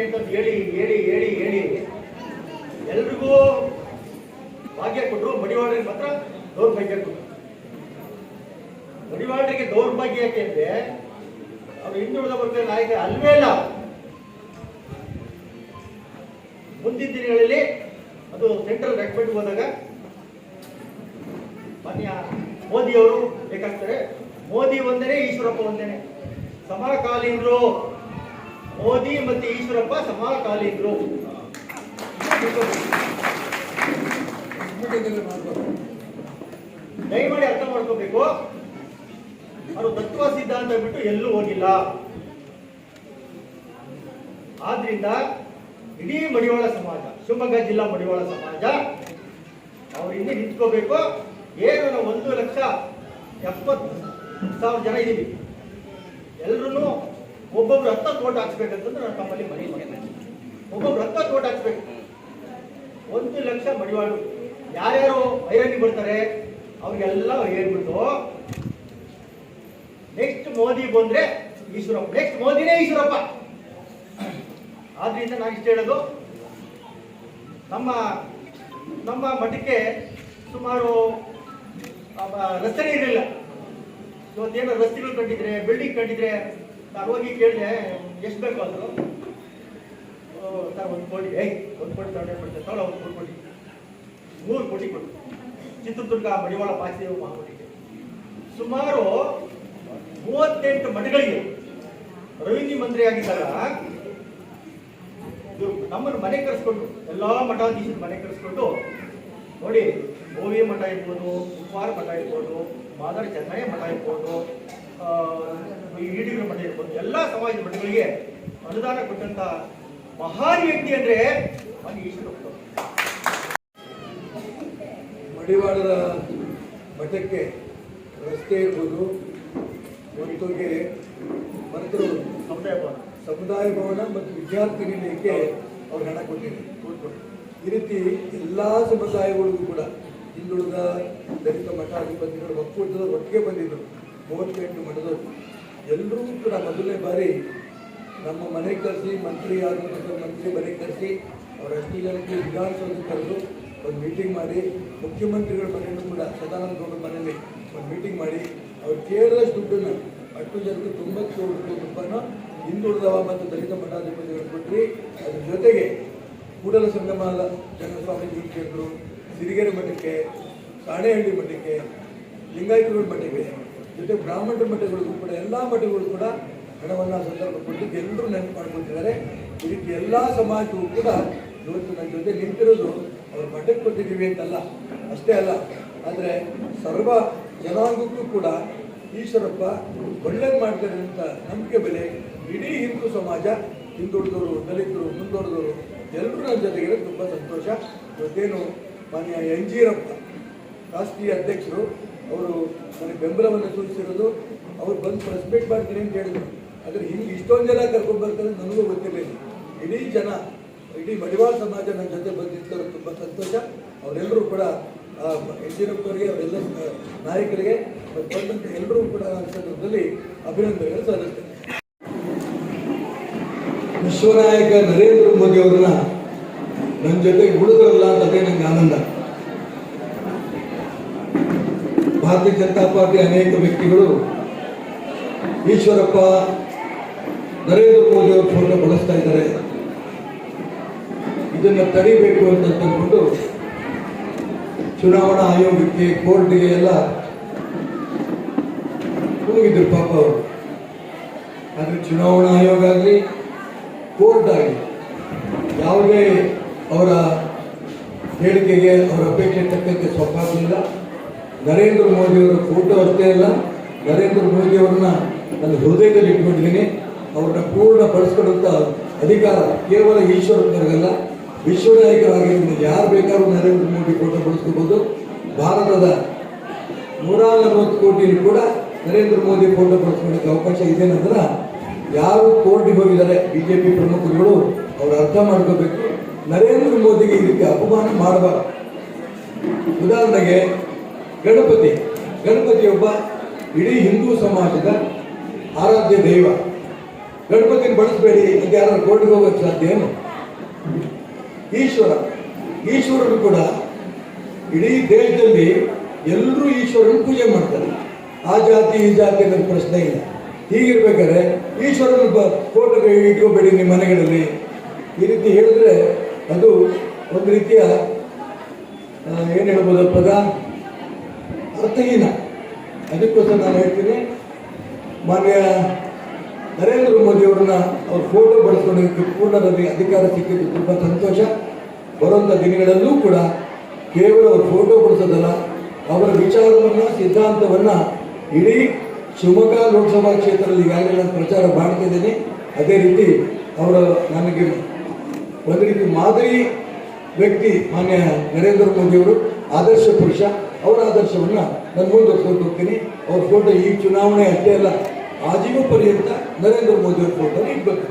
ಅಂತ ಹೇಳಿ ಹೇಳಿ ಹೇಳಿ ಹೇಳಿ. ಎಲ್ರಿಗೂ ಭಾಗ್ಯ ಕೊಟ್ಟರು ಮಡಿವಾಳರಿಗೆ ಮಾತ್ರ ದೌರ್ಭಾಗ್ಯ ಕೊಟ್ಟರು ಮಡಿವಾಳರಿಗೆ ದೌರ್ಭಾಗ್ಯ ಯಾಕೆ ಅಂದ್ರೆ, ಅವ್ರು ಹಿಂದುಳಿದ ವರ್ಗದ ನಾಯಕ ಅಲ್ವೇ ಇಲ್ಲ. ಮುಂದಿನ ದಿನಗಳಲ್ಲಿ ಅದು ಸೆಂಟ್ರಲ್ ರೆಕಮೆಂಡ್ ಹೋದಾಗ ಮಾನ್ಯ ಮೋದಿ ಅವರು ಬೇಕಾಗ್ತಾರೆ. ಮೋದಿ ಒಂದೇನೆ, ಈಶ್ವರಪ್ಪ ಒಂದೇನೆ. ಸಮಕಾಲೀನರು ಮೋದಿ ಮತ್ತು ಈಶ್ವರಪ್ಪ ಸಮಕಾಲೀನರು. ದಯಮಾಡಿ ಅರ್ಥ ಮಾಡ್ಕೋಬೇಕು. ಅವರು ತತ್ವ ಸಿದ್ಧಾಂತ ಬಿಟ್ಟು ಎಲ್ಲೂ ಹೋಗಿಲ್ಲ. ಆದ್ರಿಂದ ಇಡೀ ಮಡಿವಾಳ ಸಮಾಜ, ಶಿವಮೊಗ್ಗ ಜಿಲ್ಲಾ ಮಡಿವಾಳ ಸಮಾಜ, ಅವ್ರು ಇನ್ನೇ ನಿಂತ್ಕೋಬೇಕು. ಏನು ನಾವು ಒಂದು ಲಕ್ಷ ಎಪ್ಪತ್ತು ಸಾವಿರ ಜನ ಇದ್ದೀವಿ ಎಲ್ರೂ ಒಬ್ಬೊಬ್ರು ರಕ್ತ ತೋಟ ಹಾಕ್ಸ್ಬೇಕಂತಂದ್ರೆ ನಾನು ತಮ್ಮಲ್ಲಿ ಮನೆ ಮಾಡ್ತೇನೆ. ಒಬ್ಬೊಬ್ರು ರಕ್ತ ತೋಟ ಹಾಕ್ಸ್ಬೇಕು. ಒಂದು ಲಕ್ಷ ಮಡಿವಾಳು. ಯಾರ್ಯಾರು ಐರನ್ಗೆ ಬರ್ತಾರೆ, ಅವ್ರಿಗೆಲ್ಲ ಹೇಳ್ಬಿಟ್ಟು ನೆಕ್ಸ್ಟ್ ಮೋದಿ ಬಂದ್ರೆ ಈಶ್ವರಪ್ಪ. ನೆಕ್ಸ್ಟ್ ಮೋದಿನೇ ಈಶ್ವರಪ್ಪ. ಆದ್ರಿಂದ ನಾನು ಇಷ್ಟ ಹೇಳೋದು, ನಮ್ಮ ನಮ್ಮ ಮಠಕ್ಕೆ ಸುಮಾರು ರಸ್ತೆನೇ ಇರಲಿಲ್ಲ. ಇವತ್ತೇನೋ ರಸ್ತೆಗಳು ಕಂಡಿದ್ರೆ ಬಿಲ್ಡಿಂಗ್ ಕಂಡಿದ್ರೆ ನಾನು ಹೋಗಿ ಕೇಳಿದೆ, ಎಷ್ಟು ಬೇಕು ಸರ್, ಒಂದು ಕೋಟಿ. ಏಯ್, ಒಂದು ಕೋಟಿ ತಗೊಂಡೆ ಕೊಡ್ತೇವೆ ತಗೊಳ್ಳ, ಒಂದು ಮೂರು ಕೋಟಿ. ಮೂರು ಕೋಟಿ ಕೊಟ್ಟು ಚಿತ್ರದುರ್ಗ, ಮಡಿವಾಳ ಪಾಚಿದೇವ ಮಹಾಮಠಕ್ಕೆ ಸುಮಾರು ಮೂವತ್ತೆಂಟು ಮಠಗಳಿಗೆ ರೆವಿನ್ಯೂ ಮಂತ್ರಿ ಆಗಿದ್ದಾಗ ನಮ್ಮನ್ನು ಮನೆ ಕರೆಸ್ಕೊಂಡು, ಎಲ್ಲ ಮಠಾಧೀಶರು ಮನೆ ಕರೆಸ್ಕೊಂಡು, ನೋಡಿ ಗೋವಿ ಮಠ ಇರ್ಬೋದು ಕುಮಾರ ಮಠ ಇರ್ಬೋದು, ಮಾದರ ಚೆನ್ನಯ್ಯ ಮಠ ಇರ್ಬೋದು ಆ, ಈ ಈಡಿಗರ ಮಠ ಇರ್ಬೋದು ಎಲ್ಲ ಸಮಾಜದ ಮಠಗಳಿಗೆ ಅನುದಾನ ಕೊಟ್ಟಂತ ಮಹಾನ್ ವ್ಯಕ್ತಿ ಅಂದ್ರೆ ಮಡಿವಾಳದ ಮಠಕ್ಕೆ ರಸ್ತೆ ಇರ್ಬೋದು ಒಟ್ಟಿಗೆ ಮತ್ತು ಸಮುದಾಯ ಭವನ. ಸಮುದಾಯ ಭವನ ಮತ್ತು ವಿದ್ಯಾರ್ಥಿ ನಿಲಯಕ್ಕೆ ಅವ್ರು ಹಣ ಕೊಟ್ಟಿದ್ದಾರೆ ಈ ರೀತಿ ಎಲ್ಲ ಸಮುದಾಯಗಳಿಗೂ ಕೂಡ ಹಿಂದುಳಿದ ದಲಿತ ಮಠ ಅಧಿಪತಿಗಳು ಒಕ್ಕೂಟದ ಒಟ್ಟಿಗೆ ಬಂದಿದ್ದರು ಮೂವತ್ತೆಂಟು ಮಾಡೋದು ಎಲ್ಲರೂ ಕೂಡ ಮೊದಲನೇ ಬಾರಿ ನಮ್ಮ ಮನೆಗೆ ಕರೆಸಿ, ಮಂತ್ರಿ ಆದಂಥ ಮಂತ್ರಿ ಮನೆಗೆ ಕರೆಸಿ, ಅವರ ಅಷ್ಟು ಜನಕ್ಕೆ ವಿಧಾನಸೌಧ ಕರೆದು ಒಂದು ಮೀಟಿಂಗ್ ಮಾಡಿ, ಮುಖ್ಯಮಂತ್ರಿಗಳ ಮನೆಯಲ್ಲೂ ಕೂಡ ಸದಾನಂದ ಗೌಡರ ಮನೆಯಲ್ಲಿ ಒಂದು ಮೀಟಿಂಗ್ ಮಾಡಿ, ಅವ್ರು ಕೇಳಿದಷ್ಟು ದುಡ್ಡನ್ನು, ಅಷ್ಟು ಜನಕ್ಕೆ ತುಂಬ ಕೋಟಿ ರೂಪಾಯಿನ ಹಿಂದುಳಿದವ ಮತ್ತು ದಲಿತ ಮಠಾಧಿಪತಿಗಳು ಕೊಟ್ಟರೆ ಅದ್ರ ಜೊತೆಗೆ ಕೂಡಲ ಸಂಗಮ ಜನಸ್ವಾಮಿ ಕೇಳಿದ್ರು, ಸಿರಿಗೆರೆ ಮಠಕ್ಕೆ ಸಾಣೆಹಳ್ಳಿ ಮಠಕ್ಕೆ ಲಿಂಗಾಯತಗಳ ಮಠಕ್ಕೆ. ಜೊತೆ ಬ್ರಾಹ್ಮಣ ಮಠಗಳಿಗೂ ಕೂಡ, ಎಲ್ಲ ಮಠಗಳು ಕೂಡ ಹಣವನ್ನು ಸಂದರ್ಭ ಕೊಟ್ಟು ಎಲ್ಲರೂ ನೆನಪು ಮಾಡ್ಕೊತಿದ್ದಾರೆ ಈ ರೀತಿ ಎಲ್ಲ ಸಮಾಜವು ಕೂಡ ಇವತ್ತು ನನ್ನ ಜೊತೆ ನಿಂತಿರೋದು ಅವ್ರ ಮಠಕ್ಕೆ ಕೊಟ್ಟಿದ್ದೀವಿ ಅಂತಲ್ಲ, ಅಷ್ಟೇ ಅಲ್ಲ. ಆದರೆ ಸರ್ವ ಜನಾಂಗಕ್ಕೂ ಕೂಡ ಈಶ್ವರಪ್ಪ ಒಳ್ಳೇದು ಮಾಡ್ತಾರೆ ಅಂತ ನಂಬಿಕೆ ಬೆಲೆ ಇಡೀ ಹಿಂದೂ ಸಮಾಜ, ಹಿಂದುಳಿದವರು, ದಲಿತರು, ಮುಂದುವರೆದವರು ಎಲ್ಲರೂ ನನ್ನ ಜೊತೆಗಿರೋದು ತುಂಬ ಸಂತೋಷ. ಇವತ್ತೇನು ಮಾನ್ಯ ಎನ್ ಜೀರಪ್ಪ ರಾಷ್ಟ್ರೀಯ ಅಧ್ಯಕ್ಷರು ಅವರು ನನಗೆ ಬೆಂಬಲವನ್ನು ಸೂಚಿಸಿರೋದು, ಅವ್ರು ಬಂದು ಪ್ರೆಸ್ ಮೀಟ್ ಮಾಡ್ತೀನಿ ಅಂತ ಹೇಳಿದ್ರು. ಆದರೆ ಹಿಂಗೆ ಇಷ್ಟೊಂದು ಜನ ಕರ್ಕೊಂಡು ಬರ್ತಾರೆ ನನಗೂ ಗೊತ್ತಿರಲಿಲ್ಲ ಇಡೀ ಜನ, ಇಡೀ ಮಡಿವಾಳ ಸಮಾಜ ನನ್ನ ಜೊತೆ ಬಂದಿದ್ದರು ತುಂಬ ಸಂತೋಷ. ಅವರೆಲ್ಲರೂ ಕೂಡ ಯಡಿಯೂರಪ್ಪರಿಗೆ ಅವರೆಲ್ಲ ನಾಯಕರಿಗೆ ಮತ್ತು ಬಂದಂಥ ಎಲ್ಲರೂ ಕೂಡ ಸಂದರ್ಭದಲ್ಲಿ ಅಭಿನಂದನೆಗಳು ಸಲ್ಲಿಸ್ತೇನೆ. ವಿಶ್ವನಾಯಕ ನರೇಂದ್ರ ಮೋದಿ ಅವರನ್ನ ನನ್ನ ಜೊತೆಗೆ ಉಳಿದ್ರಲ್ಲ ಅಂತ ಅದೇ ನಂಗೆ ಆನಂದ. ಭಾರತೀಯ ಜನತಾ ಪಾರ್ಟಿ ಅನೇಕ ವ್ಯಕ್ತಿಗಳು ಈಶ್ವರಪ್ಪ, ನರೇಂದ್ರ ಮೋದಿ ಅವರ ಫೋಟೋ ಬಳಸ್ತಾ ಇದ್ದಾರೆ. ಇದನ್ನು ತಡೀಬೇಕು ಅಂತ ಚುನಾವಣಾ ಆಯೋಗಕ್ಕೆ, ಕೋರ್ಟ್ಗೆ ಎಲ್ಲ ಹೋಗಿದ್ರು ಪಾಪ ಅವರು. ಆದರೆ ಚುನಾವಣಾ ಆಯೋಗ ಆಗಲಿ, ಕೋರ್ಟ್ ಆಗಲಿ, ಯಾವುದೇ ಅವರ ಹೇಳಿಕೆಗೆ, ಅವರ ಅಪೇಕ್ಷೆ ತಕ್ಕಂತೆ ಸೊಪ್ಪಾಗಲಿಲ್ಲ ನರೇಂದ್ರ ಮೋದಿಯವರ ಫೋಟೋ ಅಷ್ಟೇ ಅಲ್ಲ, ನರೇಂದ್ರ ಮೋದಿಯವ್ರನ್ನ ನನ್ನ ಹೃದಯದಲ್ಲಿ ಇಟ್ಕೊಂಡಿದ್ದೀನಿ. ಅವ್ರನ್ನ ಪೂರ್ಣ ಬಳಸ್ಕೊಳ್ಳುವಂಥ ಅಧಿಕಾರ ಕೇವಲ ಈಶ್ವರಪ್ಪನಿಗಲ್ಲ ವಿಶ್ವ ನಾಯಕರಾಗಿರೋದ್ರಿಂದ ಯಾರು ಬೇಕಾದ್ರೂ ನರೇಂದ್ರ ಮೋದಿ ಫೋಟೋ ಬಳಸ್ಕೋಬೋದು ಭಾರತದ ನೂರ ನಲವತ್ತು ಕೋಟಿಯಲ್ಲಿ ಕೂಡ ನರೇಂದ್ರ ಮೋದಿ ಫೋಟೋ ಬಳಸ್ಕೊಳ್ಳೋಕ್ಕೆ ಅವಕಾಶ ಇದೆ ನಂತರ ಯಾರು ಕೋರ್ಟಿಗೆ ಹೋಗಿದ್ದಾರೆ ಬಿಜೆಪಿ ಪ್ರಮುಖರುಗಳು, ಅವರು ಅರ್ಥ ಮಾಡ್ಕೋಬೇಕು. ನರೇಂದ್ರ ಮೋದಿಗೆ ಇದಕ್ಕೆ ಅಪಮಾನ ಮಾಡಬಾರ್ದು. ಉದಾಹರಣೆಗೆ ಗಣಪತಿ. ಗಣಪತಿ ಒಬ್ಬ ಇಡೀ ಹಿಂದೂ ಸಮಾಜದ ಆರಾಧ್ಯ ದೈವ. ಗಣಪತಿನ ಬಳಸಬೇಡಿ ಅಂತ ಯಾರು ಕೋರ್ಟ್ಗೆ ಹೋಗೋಕ್ಕೆ ಸಾಧ್ಯ ಏನು? ಈಶ್ವರ. ಈಶ್ವರನು ಕೂಡ ಇಡೀ ದೇಶದಲ್ಲಿ ಎಲ್ಲರೂ ಈಶ್ವರನ ಪೂಜೆ ಮಾಡ್ತಾರೆ. ಆ ಜಾತಿ, ಈ ಜಾತಿ ಅನ್ನೋದು ಪ್ರಶ್ನೆ ಇಲ್ಲ. ಹೀಗಿರ್ಬೇಕಾದ್ರೆ ಈಶ್ವರನ ಫೋಟೋಗೆ ಇಟ್ಕೋಬೇಡಿ ನಿಮ್ಮ ಮನೆಗಳಲ್ಲಿ. ಈ ರೀತಿ ಹೇಳಿದ್ರೆ ಅದು ಒಂದು ರೀತಿಯ ಏನು ಹೇಳ್ಬೋದು ಅರ್ಥಹೀನ. ಅದಕ್ಕೋಸ್ಕರ ನಾನು ಹೇಳ್ತೀನಿ, ಮಾನ್ಯ ನರೇಂದ್ರ ಮೋದಿ ಅವರನ್ನ ಅವ್ರ ಫೋಟೋ ಬಳಸ್ಕೊಳ್ಳೋದಕ್ಕೆ ಪೂರ್ಣದಲ್ಲಿ ಅಧಿಕಾರ ಸಿಕ್ಕಿದ್ದು ತುಂಬ ಸಂತೋಷ. ಬರುವಂಥ ದಿನಗಳಲ್ಲೂ ಕೂಡ ಕೇವಲ ಅವ್ರ ಫೋಟೋ ಬಳಸೋದಲ್ಲ ಅವರ ವಿಚಾರವನ್ನು, ಸಿದ್ಧಾಂತವನ್ನು ಇಡೀ ಶಿವಮೊಗ್ಗ ಲೋಕಸಭಾ ಕ್ಷೇತ್ರದಲ್ಲಿ ಈಗಾಗಲೇ ನಾನು ಪ್ರಚಾರ ಮಾಡ್ತಿದ್ದೀನಿ ಅದೇ ರೀತಿ ಅವರ ನನಗೆ ಒಂದು ರೀತಿ ಮಾದರಿ ವ್ಯಕ್ತಿ ಮಾನ್ಯ ನರೇಂದ್ರ ಮೋದಿ ಅವರು. ಆದರ್ಶ ಪುರುಷ, ಅವರ ಆದರ್ಶವನ್ನ ನಾನು ಮುಂದುವರ್ಸ್ಕೊಂಡು ಹೋಗ್ತೀನಿ. ಅವ್ರ ಫೋಟೋ ಈ ಚುನಾವಣೆ ಅಷ್ಟೇ ಅಲ್ಲ ಆಜೀವ ಪರ್ಯಂತ ನರೇಂದ್ರ ಮೋದಿ ಅವ್ರ ಫೋಟೋ ಇಟ್ಬೇಕು